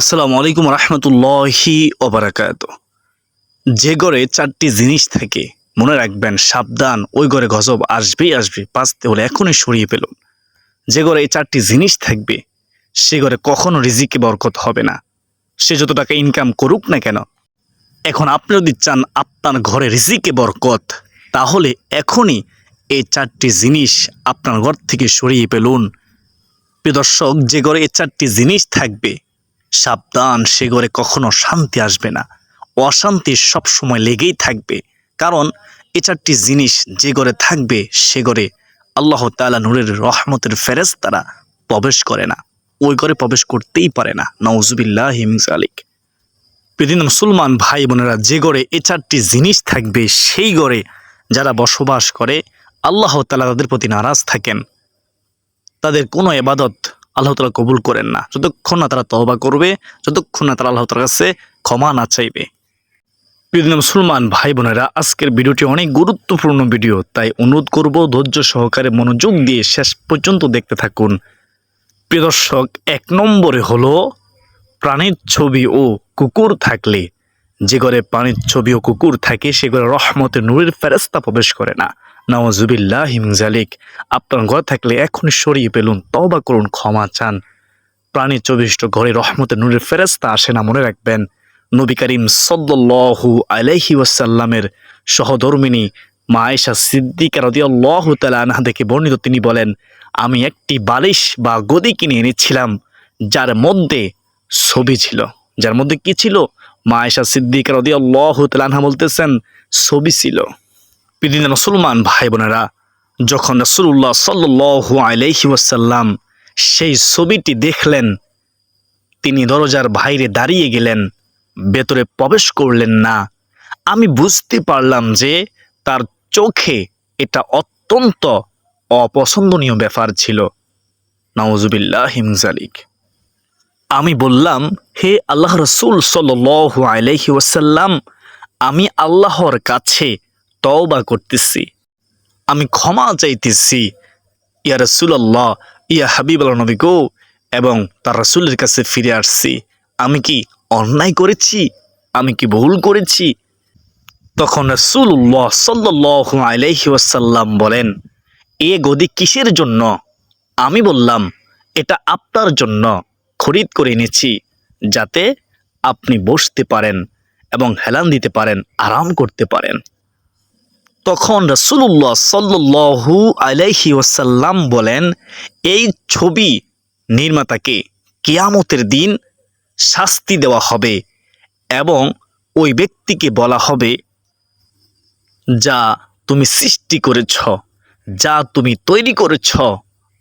আসসালামু আলাইকুম রহমতুল্লাহি ওবরাকাত যে ঘরে চারটি জিনিস থাকে, মনে রাখবেন সাবধান, ওই ঘরে গজব আসবেই আসবে, বাঁচতে হলে এখনই সরিয়ে পেলুন যে ঘরে এই চারটি জিনিস থাকবে, সে ঘরে কখনো রিজিকে বরকত হবে না। সে যত টাকা ইনকাম করুক না কেন, এখন আপনি যদি চান আপনার ঘরে রিজিকে বরকত, তাহলে এখনই এই চারটি জিনিস আপনার ঘর থেকে সরিয়ে পেলুন প্রিয় দর্শক, যে ঘরে এই চারটি জিনিস থাকবে সাবধান, সে ঘরে কখনো শান্তি আসবে না। অশান্তি সব সময় লেগেই থাকবে। কারণ, এ চারটি জিনিস যে ঘরে থাকবে, সে ঘরে আল্লাহ তাআলা নূরের রহমতের ফেরেজ তারা প্রবেশ করে না। ওই ঘরে প্রবেশ করতেই পারে না। নওজুবিল্লাহ হিমস আলিক পৃথিবীর মুসলমান ভাই বোনেরা, যে ঘরে এ চারটি জিনিস থাকবে, সেই ঘরে যারা বসবাস করে, আল্লাহ তালা তাদের প্রতি নারাজ থাকেন। তাদের কোনো এবাদত আল্লাহ তালা কবুল করেন না। যতক্ষণ না তারা তহবা করবে, যতক্ষণ না তারা আল্লাহ তালার কাছে ক্ষমা না চাইবে। প্রিয় মুসলমান, ভাই বোনেরা, আজকের ভিডিওটি অনেক গুরুত্বপূর্ণ ভিডিও, তাই অনুরোধ করব ধৈর্য সহকারে মনোযোগ দিয়ে শেষ পর্যন্ত দেখতে থাকুন। প্রিয় দর্শক, এক নম্বরে হলো, প্রাণীর ছবি ও কুকুর থাকলে যে ঘরে প্রাণীর ছবি ও কুকুর থাকে, সে ঘরে রহমতের নূরের ফেরেস্তা প্রবেশ করে না। নওয়াজুবিল্লাহ হিমজালিক আপনার ঘর থাকলে এখনই সরিয়ে পেলুন তবা করুন, ক্ষমা চান। প্রাণী চবিষ্ট ঘরে রহমতের নূরের ফেরেস্তা আসে না, মনে রাখবেন। নবী করিম সদ্দুল্লাহু আলাইহি ওয়াসাল্লামের সহধর্মিনী মা আয়েশা সিদ্দিকা আনহা দেখে বর্ণিত তিনি বলেন, আমি একটি বালিশ বা গদি কিনে এনেছিলাম, যার মধ্যে ছবি ছিল। যার মধ্যে কি ছিল? মা আয়েশা সিদ্দিকা রদিয়াল্লাহ তালা আনহা বলতেছেন, ছবি ছিল। পৃথিবীর মুসলমান ভাই বোনেরা যখন রসুল্লাহ সাল্লু আলাইহি ওয়াসাল্লাম সেই ছবিটি দেখলেন, তিনি দরজার বাইরে দাঁড়িয়ে গেলেন, ভেতরে প্রবেশ করলেন না। আমি বুঝতে পারলাম যে তার চোখে এটা অত্যন্ত অপছন্দনীয় ব্যাপার ছিল। নওয়াজুবিল্লাহ হিমজালিক আমি বললাম, হে আল্লাহ রসুল সাল্লু আলাইহি ওয়াসাল্লাম, আমি আল্লাহর কাছে তওবা করতেছি। আমি ক্ষমা চাইতেছি। ইয়া রসুল্লাহ ইয়া হাবিব আল্লাহ নবী গো, এবং তার রসুলের কাছে ফিরে আসছি। আমি কি অন্যায় করেছি? আমি কি ভুল করেছি? তখন রসুল্লাহ সাল্লাহ আলাইহি ওয়াসাল্লাম বলেন, এ গদি কিসের জন্য? আমি বললাম, এটা আপনার জন্য। খরিদ করে এনেছি যাতে আপনি বসতে পারেন এবং হেলান দিতে পারেন, আরাম করতে পারেন। তখন রসুল্লাহ সাল্লু আলাইহি ওয়াসাল্লাম বলেন, এই ছবি নির্মাতাকে কিয়ামতের দিন শাস্তি দেওয়া হবে এবং ওই ব্যক্তিকে বলা হবে, যা তুমি সৃষ্টি করেছ, যা তুমি তৈরি করেছ,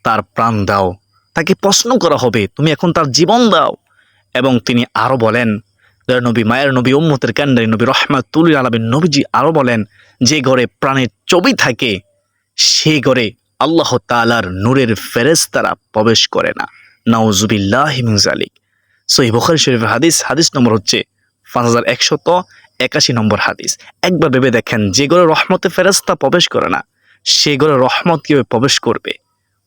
তার প্রাণ দাও। তাকে প্রশ্ন করা হবে, তুমি এখন তার জীবন দাও। এবং তিনি আরও বলেন নবী মায়ের নবী উম্মতের ক্যান্ডারি নবী রহমাতুল আলমের নবীজি আরও বলেন, যে ঘরে প্রাণের ছবি থাকে, সে ঘরে আল্লাহ তালার নূরের ফেরেজ তারা প্রবেশ করে না। নাউজুবিল্লাহ মিনজালিক সহি বখারি শরীফ হাদিস হাদিস নম্বর হচ্ছে পাঁচ হাজার একশত একাশি নম্বর হাদিস। একবার ভেবে দেখেন, যে ঘরে রহমতে ফেরেস্তা প্রবেশ করে না, সে ঘরে রহমত কীভাবে প্রবেশ করবে?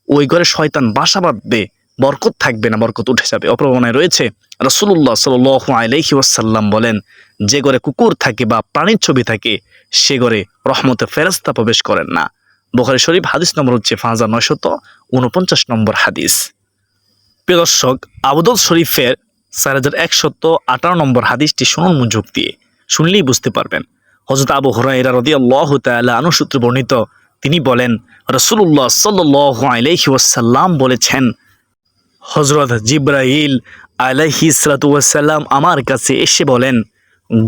ওই ঘরে শয়তান বাসা বাঁধবে, বরকত থাকবে না, বরকত উঠে যাবে। অপ্রবণায় রয়েছে রসুল্লাহ সাল আলহি ওয়াসাল্লাম বলেন, যে ঘরে কুকুর থাকে বা প্রাণীর ছবি থাকে, সে ঘরে রহমতে ফেরস্তা প্রবেশ করেন না। বোখারি শরীফ, হাদিস নম্বর হচ্ছে পাঁচ হাজার নয়শত উনপঞ্চাশ নম্বর হাদিস। প্রিয় দর্শক, আবুদল শরীফের চার হাজার একশত আঠারো নম্বর হাদিসটি শুনুন মনোযোগ দিয়ে, শুনলেই বুঝতে পারবেন। হজরত আবু হরাইরা রদি আল্লাহ তাল্লাহ আনুসূত্রে বর্ণিত তিনি বলেন রসুল্লাহ সাল্লাহ আলহি ওয়াসাল্লাম বলেছেন হজরত জিব্রাইল আলাইহি সালাতাম আমার কাছে এসে বলেন,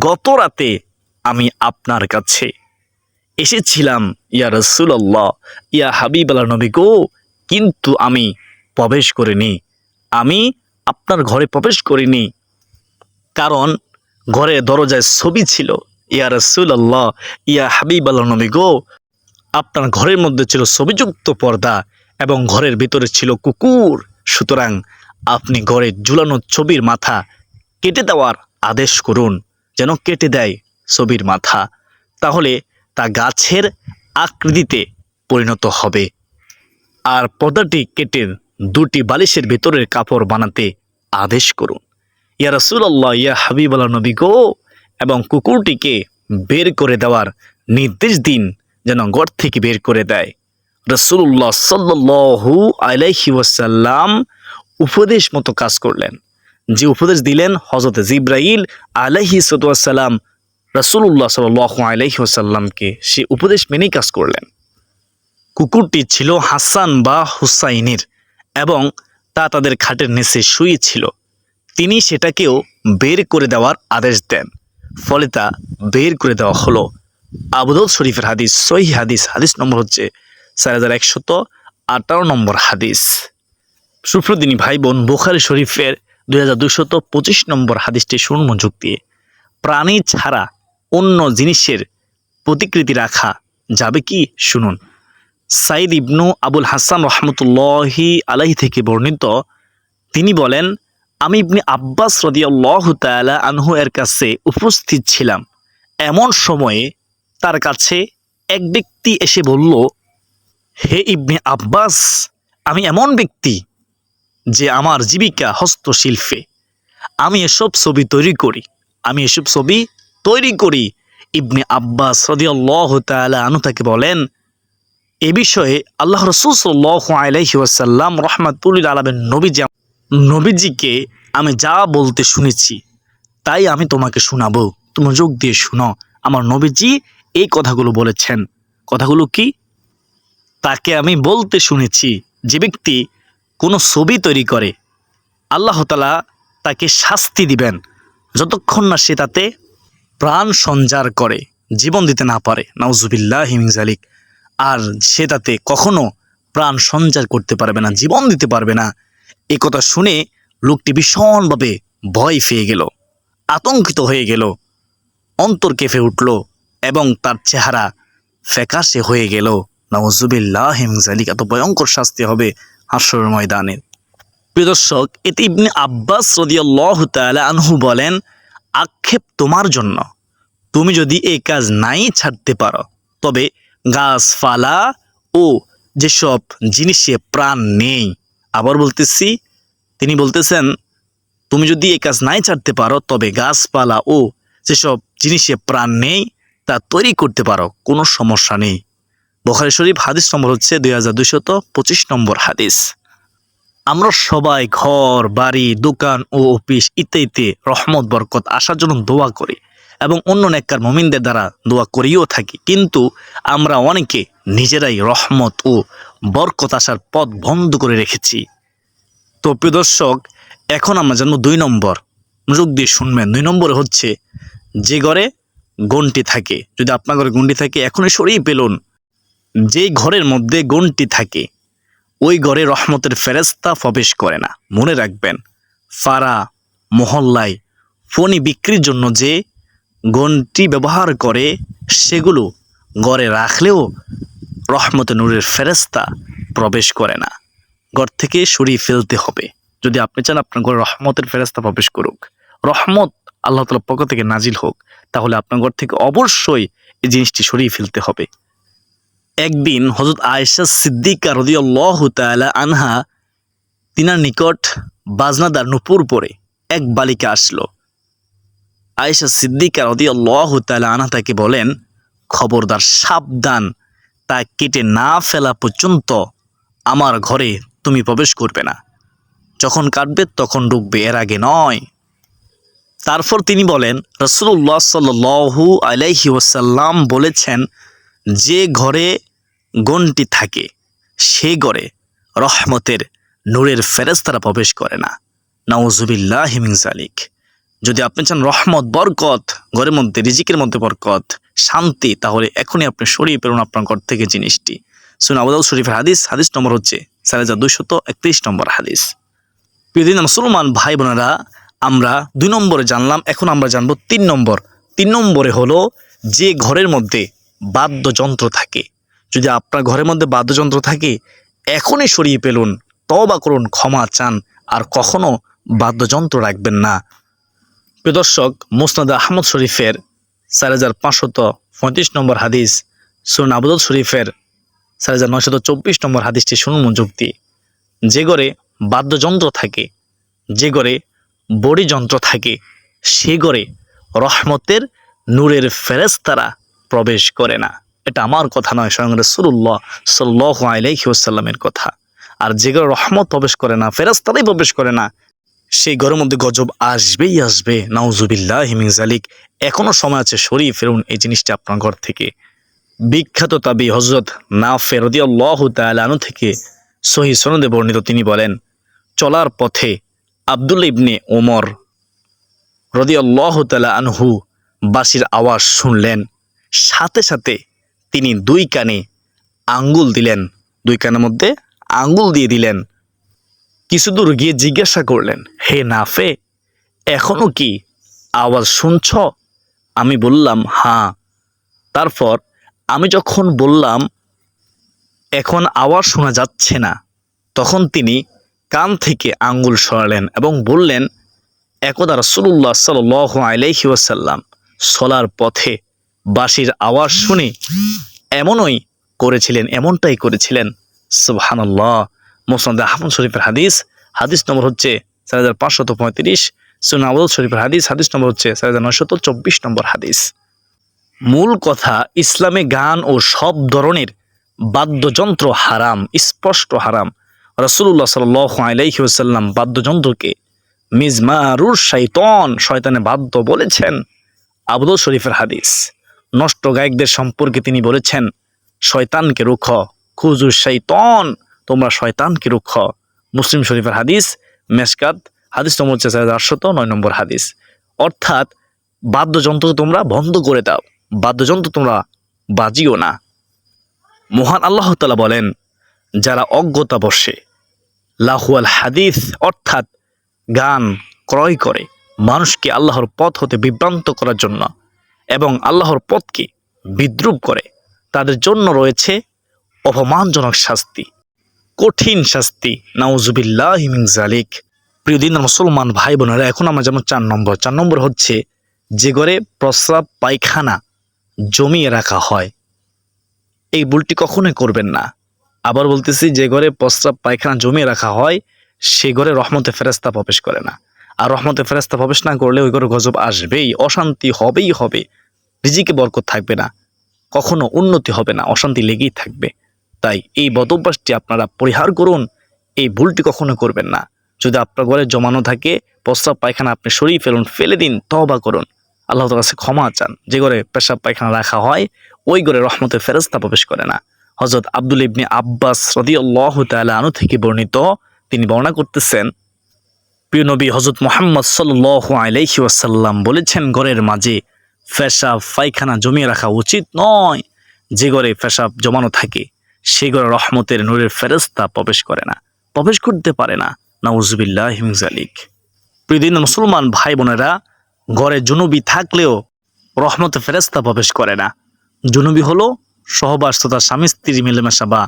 গত রাতে আমি আপনার কাছে এসেছিলাম, ইয়া রসুল্লাহ ইয়া হাবিব আল্লাহ নবী গো, কিন্তু আমি প্রবেশ করিনি। আমি আপনার ঘরে প্রবেশ করিনি। কারণ ঘরে দরজায় ছবি ছিল, ইয়া রসুল্লাহ ইয়া হাবিব আল্লাহ নবী গো আপনার ঘরের মধ্যে ছিল ছবিযুক্ত পর্দা এবং ঘরের ভিতরে ছিল কুকুর। সুতরাং আপনি ঘরে ঝুলানো ছবির মাথা কেটে দেওয়ার আদেশ করুন, যেন কেটে দেয় ছবির মাথা। তাহলে তা গাছের আকৃতিতে পরিণত হবে। আর পর্দাটি কেটে দুটি বালিশের ভেতরের কাপড় বানাতে আদেশ করুন। ইয়া রসুল্লাহ ইয়া হাবিব আল্লাহ নবী গো! এবং কুকুরটিকে বের করে দেওয়ার নির্দেশ দিন যেন ঘর থেকে বের করে দেয়। রসুল্লাহ সাল্লু আলাইহি ওয়াসাল্লাম উপদেশ মতো কাজ করলেন। যে উপদেশ দিলেন হজরত জিব্রাইল আলাইহি সাল্লাম রসুল্লাহ সাল আলাইহি ওয়াসাল্লামকে সে উপদেশ মেনেই কাজ করলেন। কুকুরটি ছিল হাসান বা হুসাইনের এবং তা তাদের খাটের নিচে শুয়েছিল তিনি সেটাকেও বের করে দেওয়ার আদেশ দেন। ফলে তা বের করে দেওয়া হলো। আবুদল শরীফের হাদিস সহি হাদিস হাদিস নম্বর হচ্ছে চার হাজার একশত আঠারো নম্বর হাদিস। সুপ্রদিনী ভাই বোন বোখারি শরীফের দুই হাজার দুশত পঁচিশ নম্বর হাদিসটি শুনুন সুমনোযোগ দিয়ে। প্রাণী ছাড়া অন্য জিনিসের প্রতিকৃতি রাখা যাবে কি? শুনুন। সাইদ ইবনু আবুল হাসান রহমতুল্লাহি আলাহি থেকে বর্ণিত, তিনি বলেন, আমি ইবনি আব্বাস রদিয়াল্লাহ তালা আনহু এর কাছে উপস্থিত ছিলাম। এমন সময়ে তার কাছে এক ব্যক্তি এসে বলল, হে ইবনে আব্বাস, আমি এমন ব্যক্তি যে আমার জীবিকা হস্তশিল্পে। আমি এসব ছবি তৈরি করি। আমি এসব ছবি তৈরি করি। ইবনে আব্বাস রদিয়াল্লাহ তালা আনু তাকে বলেন, এ বিষয়ে আল্লাহ রসুল সাল্লাহ আলাইহি ওয়াসাল্লাম রহমাতুল্লিল আলমের নবীজি নবীজিকে আমি যা বলতে শুনেছি, তাই আমি তোমাকে শোনাবো। তুমি যোগ দিয়ে শুনো। আমার নবীজি এই কথাগুলো বলেছেন। কথাগুলো কি? তাকে আমি বলতে শুনেছি যে ব্যক্তি কোনো ছবি তৈরি করে, আল্লাহ তালা তাকে শাস্তি দিবেন যতক্ষণ না সে তাতে প্রাণ সঞ্চার করে, জীবন দিতে না পারে। নাউজুবিল্লাহ হিমিজালিক আর সে তাতে কখনো প্রাণ সঞ্চার করতে পারবে না, জীবন দিতে পারবে না। এ কথা শুনে লোকটি ভীষণভাবে ভয় পেয়ে গেল, আতঙ্কিত হয়ে গেল, অন্তর কেঁপে উঠল। এবং তার চেহারা ফ্যাকাশে হয়ে গেল। নওয়াজুবিল্লাহ হিমজালিক এত ভয়ঙ্কর শাস্তি হবে হাস্যর ময়দানে। প্রিয় দর্শক, এতে ইবনে আব্বাস রদিয়াল্লাহ তাআলা আনহু বলেন, আক্ষেপ তোমার জন্য। তুমি যদি এই কাজ নাই ছাড়তে পারো, তবে গাছপালা ও যেসব জিনিসে প্রাণ নেই। আবার বলতেছি, তিনি বলতেছেন, তুমি যদি এই কাজ নাই ছাড়তে পারো, তবে গাছপালা ও যেসব জিনিসে প্রাণ নেই তা তৈরি করতে পারো, কোনো সমস্যা নেই। বখারি শরীফ হাদিস নম্বর হচ্ছে দুই হাজার দুইশত পঁচিশ নম্বর হাদিস। আমরা সবাই ঘর, বাড়ি, দোকান ও অফিস ইত্যাদিতে রহমত, বরকত, আসার জন্য দোয়া করি এবং অন্য নেককার মমিনদের দ্বারা দোয়া করিও থাকি। কিন্তু আমরা অনেকে নিজেরাই রহমত ও বরকত আসার পথ বন্ধ করে রেখেছি। তো প্রিয় দর্শক, এখন আমরা জানব দুই নম্বর। মনোযোগ দিয়ে শুনবেন। দুই নম্বরে হচ্ছে, যে ঘরে গন্টি থাকে। যদি আপনার ঘরে গন্টি থাকে, এখনই সরিয়ে পেলুন যে ঘরের মধ্যে গন্টি থাকে, ওই ঘরে রহমতের ফেরেস্তা প্রবেশ করে না। মনে রাখবেন, ফারা মহল্লায় ফণি বিক্রির জন্য যে গন্টি ব্যবহার করে, সেগুলো ঘরে রাখলেও রহমতে নূরের ফেরেস্তা প্রবেশ করে না। ঘর থেকে সরিয়ে ফেলতে হবে। যদি আপনি চান আপনার ঘরে রহমতের ফেরেস্তা প্রবেশ করুক। রহমত আল্লাহ তালার পক্ষ থেকে নাজিল হোক। তাহলে আপনার ঘর থেকে অবশ্যই এই জিনিসটি সরিয়ে ফেলতে হবে। একদিন হজরত আয়েশা সিদ্দিকা রদিয়াল্লাহ তাআলা আনহা তিনার নিকট বাজনাদার নুপুর পরে এক বালিকা আসলো। আয়েশা সিদ্দিকা রদিয়াল্লাহ তাআলা আনহা তাকে বলেন, খবরদার, সাবধান। তা কেটে না ফেলা পর্যন্ত আমার ঘরে তুমি প্রবেশ করবে না। যখন কাটবে তখন ঢুকবে, এর আগে নয়। তারপর তিনি বলেন রসুল্লাহ সাল্লু আলাইহি ওসাল্লাম বলেছেন, যে ঘরে গণটি থাকে, সে ঘরে রহমতের নূরের ফেরেস্তারা প্রবেশ করে না। নওজুবিল্লাহ হিমিং জালিক যদি আপনি চান রহমত, বরকত, ঘরের মধ্যে, রিজিকের মধ্যে বরকত, শান্তি, তাহলে এখনই আপনি সরিয়ে পেরুন আপনার ঘর থেকে জিনিসটি। শুন আবুদাউ শরীফের হাদিস হাদিস নম্বর হচ্ছে চার হাজার দুইশত একত্রিশ নম্বর হাদিস। প্রিয়দিন মুসলমান ভাই বোনেরা আমরা দুই নম্বরে জানলাম, এখন আমরা জানব তিন নম্বর। তিন নম্বরে হলো যে ঘরের মধ্যে বাদ্যযন্ত্র থাকে। যদি আপনার ঘরের মধ্যে বাদ্যযন্ত্র থাকে, এখনই সরিয়ে পেলুন তবা করুন, ক্ষমা চান, আর কখনো বাদ্যযন্ত্র রাখবেন না। প্রিয় দর্শক, মুসনাদ আহমদ শরীফের চার হাজার পাঁচশত পঁয়ত্রিশ নম্বর হাদিস সুন আবুদল শরীফের চার হাজার নয়শত চব্বিশ নম্বর হাদিসটি শুনুন যুক্তি যে ঘরে বাদ্যযন্ত্র থাকে, যে ঘরে বড়ি যন্ত্র থাকে, সে ঘরে রহমতের নূরের ফেরেস্তারা প্রবেশ করে না। এটা আমার কথা নয়, স্বয়ং রসুল্লাহ সাল্লাহ আলাইহি ওসাল্লামের কথা। আর যে ঘরে রহমত প্রবেশ করে না ফেরেস্তারাই প্রবেশ করে না, সেই ঘরের মধ্যে গজব আসবেই আসবে। নাউজুবিল্লাহ হিমিন জালিক এখনও সময় আছে সরিয়ে ফেরুন এই জিনিসটা আপনার ঘর থেকে। বিখ্যাত তাবি হজরত না ফেরদি আল্লাহ তালু থেকে সহি সনদে বর্ণিত তিনি বলেন, চলার পথে আব্দুল ইবনে ওমর রদি আল্লাহ তালা আনহু বাসির আওয়াজ শুনলেন। সাথে সাথে তিনি দুই কানে আঙ্গুল দিলেন। দুই কানের মধ্যে আঙ্গুল দিয়ে দিলেন। কিছু দূর গিয়ে জিজ্ঞাসা করলেন, হে নাফে, এখনও কি আওয়াজ শুনছ? আমি বললাম হ্যাঁ। তারপর আমি যখন বললাম, এখন আওয়াজ শোনা যাচ্ছে না, তখন তিনি কান থেকে আঙ্গুল সরালেন এবং বললেন, একদা রসুল্লাহ সাল আলাইহি ওয়াসাল্লাম সলার পথে বাঁশির আওয়াজ শুনে এমনই করেছিলেন, এমনটাই করেছিলেন। সুবহানাল্লাহ। মোসনাদ আহমদ শরীফের হাদিস হাদিস নম্বর হচ্ছে চার হাজার পাঁচশত পঁয়ত্রিশ সুনাউল শরীফের হাদিস হাদিস নম্বর হচ্ছে চার হাজার নয়শত চব্বিশ নম্বর হাদিস। মূল কথা, ইসলামে গান ও সব ধরনের বাদ্যযন্ত্র হারাম, স্পষ্ট হারাম। রসুল্লাহ সাল আলাইহি ওসাল্লাম বাদ্যযন্ত্রকে মিজমারুর শৈতন শয়তানে বাদ্য বলেছেন। আবদুল শরীফের হাদিস। নষ্ট গায়কদের সম্পর্কে তিনি বলেছেন, শয়তানকে রুখ খুজু শৈতন তোমরা শয়তানকে রুখ মুসলিম শরীফের হাদিস, মেশকাত, হাদিস নম্বর হচ্ছে আটশত নয় নম্বর হাদিস। অর্থাৎ, বাদ্যযন্ত্র তোমরা বন্ধ করে দাও। বাদ্যযন্ত্র তোমরা বাজিও না। মহান আল্লাহ তালা বলেন যারা অজ্ঞতা বসে। লাহুয়াল হাদিস অর্থাৎ গান ক্রয় করে মানুষকে আল্লাহর পথ হতে বিভ্রান্ত করার জন্য এবং আল্লাহর পথকে বিদ্রুপ করে, তাদের জন্য রয়েছে অপমানজনক শাস্তি, কঠিন শাস্তি। নাউজুবিল্লাহ হিমিং জালিক প্রিয় দিন মুসলমান ভাই বোনেরা, এখন আমরা যেমন চার নম্বর। চার নম্বর হচ্ছে যে ঘরে প্রস্রাব পায়খানা জমিয়ে রাখা হয়। এই ভুলটি কখনোই করবেন না। আবার বলতেছি, যে ঘরে প্রস্রাব পায়খানা জমিয়ে রাখা হয়, সে ঘরে রহমতে ফেরেস্তা প্রবেশ করে না। আর রহমতে ফেরেস্তা প্রবেশ না করলে ওই ঘরে গজব আসবেই, অশান্তি হবেই হবে। রিজিকে বরকত থাকবে না, কখনো উন্নতি হবে না, অশান্তি লেগেই থাকবে। তাই এই বদভ্যাসটি আপনারা পরিহার করুন, এই ভুলটি কখনো করবেন না। যদি আপনার ঘরে জমানো থাকে, প্রস্রাব পায়খানা আপনি সরিয়ে ফেলুন, ফেলে দিন তবা করুন। আল্লাহ তার কাছে ক্ষমা চান, যে ঘরে পেশাব পায়খানা রাখা হয়, ওই ঘরে রহমতের ফেরস্তা প্রবেশ করে না। হজরত আব্দুল ইবনে আব্বাস রদি আল্লাহ তালা থেকে বর্ণিত। তিনি বর্ণনা করতেছেন, প্রিয় নবী হজরত মোহাম্মদ সাল্লাহ আলাইহি ওয়াসাল্লাম বলেছেন, ঘরের মাঝে পেশাব পায়খানা জমিয়ে রাখা উচিত নয়। যে ঘরে পেশাব জমানো থাকে, সে ঘরে রহমতের নূরের ফেরস্তা প্রবেশ করে না, প্রবেশ করতে পারে না। নাউজুবিল্লাহ হিমজালিক প্রিয়দিন মুসলমান ভাই বোনেরা ঘরে জুনুবি থাকলেও রহমতে ফেরেস্তা প্রবেশ করে না। জুনুবি হলো সহবাস তথা স্বামী স্ত্রী মিলেমেশা বা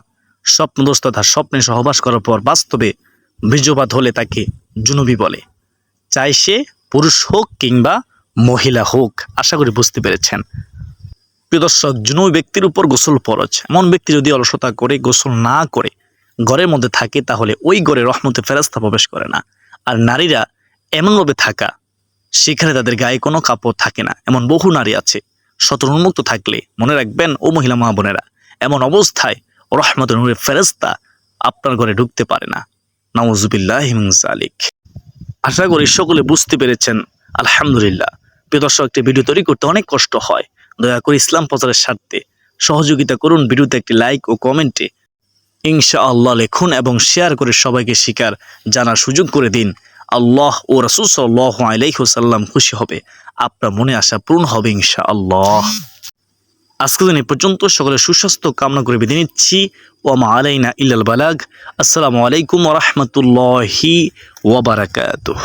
স্বপ্নদোষ তথা স্বপ্নে সহবাস করার পর বাস্তবে বীর্যপাত হলে তাকে জুনুবি বলে। চাই সে পুরুষ হোক কিংবা মহিলা হোক, আশা করি বুঝতে পেরেছেন। প্রিয় দর্শক, জুনুবি ব্যক্তির উপর গোসল ফরজ। এমন ব্যক্তি যদি অলসতা করে, গোসল না করে, ঘরের মধ্যে থাকে, তাহলে ওই ঘরে রহমতে ফেরাস্তা প্রবেশ করে না। আর নারীরা এমনভাবে থাকা, সেখানে তাদের গায়ে কোনো কাপড় থাকে না। এমন বহু নারী আছে শতর উন্মুক্ত থাকলে মনে রাখবেন, ও মহিলা মা বোনেরা, এমন অবস্থায় রহমত নূরের ফেরেস্তা আপনার ঘরে ঢুকতে পারে না। নওয়াজুবিল্লাহ জালিক আশা করি সকলে বুঝতে পেরেছেন, আলহামদুলিল্লাহ। প্রিয় দর্শক, একটি ভিডিও তৈরি করতে অনেক কষ্ট হয়। দয়া করে ইসলাম প্রচারের স্বার্থে সহযোগিতা করুন, ভিডিওতে একটি লাইক ও কমেন্টে ইনশা আল্লাহ লেখুন এবং শেয়ার করে সবাইকে শিকার জানার সুযোগ করে দিন। আল্লাহ ও রসুল সাল্লাহ আলাইসাল্লাম খুশি হবে। আপনার মনে আশা পূরণ হবে ইনশা আল্লাহ আজকে দিন পর্যন্ত সকলে সুস্বাস্থ্য কামনা করে বেঁধে নিচ্ছি। ওমা আলাইনা ইল্লাল বালাগ। আসসালামু আলাইকুম রহমতুল্লাহি ওবরাকাতুহ